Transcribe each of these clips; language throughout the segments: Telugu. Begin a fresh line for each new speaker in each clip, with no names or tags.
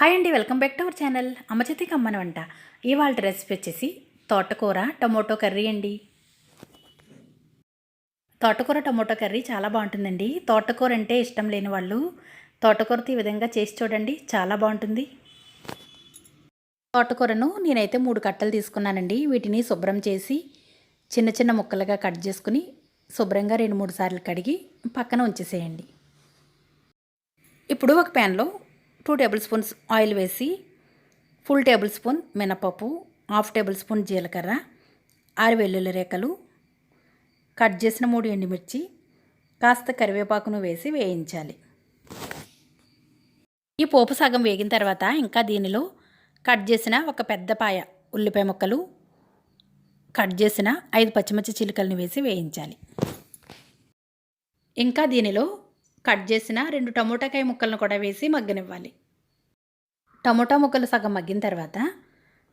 హాయ్ అండి welcome back to our channel. అమ్మ చేతికి అమ్మన వంట. ఇవాళ రెసిపీ వచ్చేసి తోటకూర టమోటో కర్రీ అండి. తోటకూర టమోటో కర్రీ చాలా బాగుంటుందండి. తోటకూర అంటే ఇష్టం లేని వాళ్ళు తోటకూరతో ఈ విధంగా చేసి చూడండి చాలా బాగుంటుంది. తోటకూరను నేనైతే మూడు కట్టలు తీసుకున్నానండి. వీటిని శుభ్రం చేసి చిన్న చిన్న ముక్కలుగా కట్ చేసుకుని శుభ్రంగా రెండు మూడు సార్లు కడిగి పక్కన ఉంచేసేయండి. ఇప్పుడు ఒక ప్యాన్లో టూ టేబుల్ స్పూన్స్ ఆయిల్ వేసి ఫుల్ టేబుల్ స్పూన్ మినపప్పు హాఫ్ టేబుల్ స్పూన్ జీలకర్ర ఆరు వెల్లుల్లి రేఖలు కట్ చేసిన మూడు ఎండుమిర్చి కాస్త కరివేపాకును వేసి వేయించాలి. ఈ పోపు సగం వేగిన తర్వాత ఇంకా దీనిలో కట్ చేసిన ఒక పెద్ద పాయ ఉల్లిపాయ ముక్కలు కట్ చేసిన ఐదు పచ్చిమిర్చి చిలుకలను వేసి వేయించాలి. ఇంకా దీనిలో కట్ చేసిన రెండు టమోటాకాయ ముక్కలను కూడా వేసి మగ్గనివ్వాలి. టమోటా ముక్కలు సగం మగ్గిన తర్వాత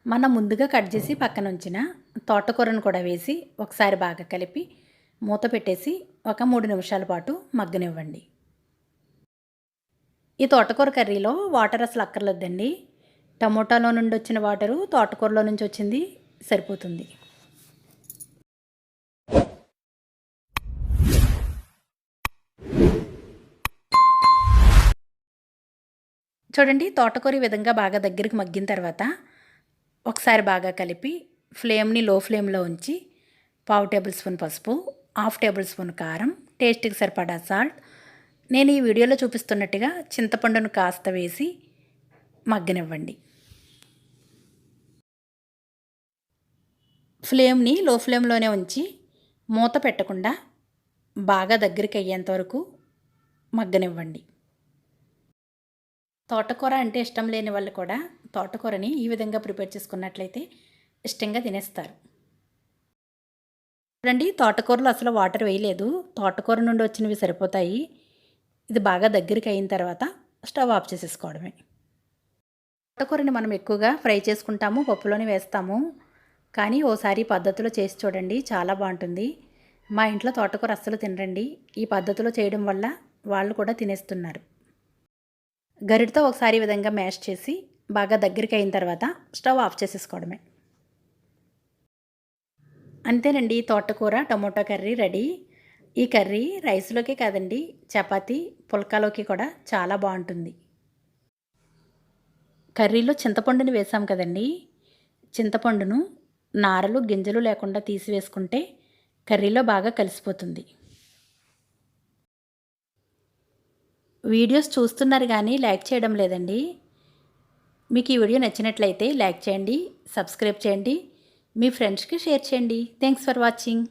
మనం ముందుగా కట్ చేసి పక్కన ఉంచిన తోటకూరను కూడా వేసి ఒకసారి బాగా కలిపి మూత పెట్టేసి ఒక మూడు నిమిషాల పాటు మగ్గనివ్వండి. ఈ తోటకూర కర్రీలో వాటర్ అసలు అక్కర్లేదండి. టమోటాలో నుండి వచ్చిన వాటరు తోటకూరలో నుంచి వచ్చింది సరిపోతుంది. చూడండి తోటకూర ఈ విధంగా బాగా దగ్గరికి మగ్గిన తర్వాత ఒకసారి బాగా కలిపి ఫ్లేమ్ని లో ఫ్లేమ్లో ఉంచి పావు టేబుల్ స్పూన్ పసుపు హాఫ్ టేబుల్ స్పూన్ కారం టేస్ట్కి సరిపడా సాల్ట్. నేను ఈ వీడియోలో చూపిస్తున్నట్టుగా చింతపండును కాస్త వేసి మగ్గనివ్వండి. ఫ్లేమ్ని లో ఫ్లేమ్లోనే ఉంచి మూత పెట్టకుండా బాగా దగ్గరికి అయ్యేంత వరకు మగ్గనివ్వండి. తోటకూర అంటే ఇష్టం లేని వాళ్ళు కూడా తోటకూరని ఈ విధంగా ప్రిపేర్ చేసుకున్నట్లయితే ఇష్టంగా తినేస్తారు. చూడండి తోటకూరలో అసలు వాటర్ వేయలేదు. తోటకూర నుండి వచ్చినవి సరిపోతాయి. ఇది బాగా దగ్గరికి అయిన తర్వాత స్టవ్ ఆఫ్ చేసేసుకోవడమే. తోటకూరని మనం ఎక్కువగా ఫ్రై చేసుకుంటాము పప్పులోనే వేస్తాము. కానీ ఓసారి పద్ధతిలో చేసి చూడండి చాలా బాగుంటుంది. మా ఇంట్లో తోటకూర అస్సలు తినరండి. ఈ పద్ధతిలో చేయడం వల్ల వాళ్ళు కూడా తినేస్తున్నారు. గరిటతో ఒకసారి ఈ విధంగా మ్యాష్ చేసి బాగా దగ్గరికి అయిన తర్వాత స్టవ్ ఆఫ్ చేసేసుకోవడమే. అంతేనండి తోటకూర టమోటా కర్రీ రెడీ. ఈ కర్రీ రైస్లోకి కాదండి చపాతి పుల్కాలోకి కూడా చాలా బాగుంటుంది. కర్రీలో చింతపండుని వేసాం కదండి. చింతపండును నారలు గింజలు లేకుండా తీసివేసుకుంటే కర్రీలో బాగా కలిసిపోతుంది. వీడియోస్ చూస్తున్నారు కానీ లైక్ చేయడం లేదండి. మీకు ఈ వీడియో నచ్చినట్లయితే లైక్ చేయండి సబ్స్క్రైబ్ చేయండి మీ ఫ్రెండ్స్కి షేర్ చేయండి. Thanks for watching.